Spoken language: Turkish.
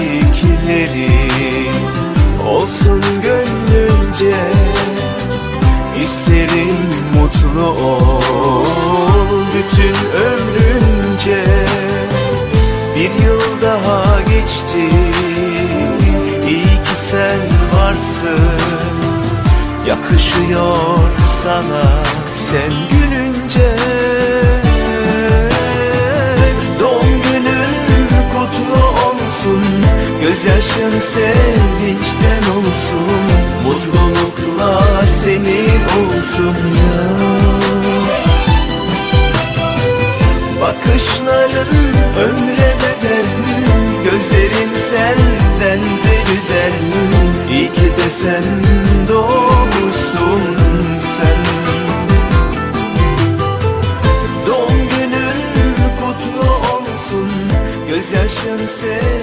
Diledikleri olsun gönlünce. İsterim mutlu ol bütün ömrünce. Bir yıl daha geçti iyi ki sen varsın. Yakışıyor sana sen gülünce Gözyaşın sevinçten olsun Mutluluklar senin olsun ya. Bakışların ömre bedel Gözlerin senden de güzel. İyi ki de sen doğmuşsun sen. Doğum günün kutlu olsun Gözyaşın sevinçten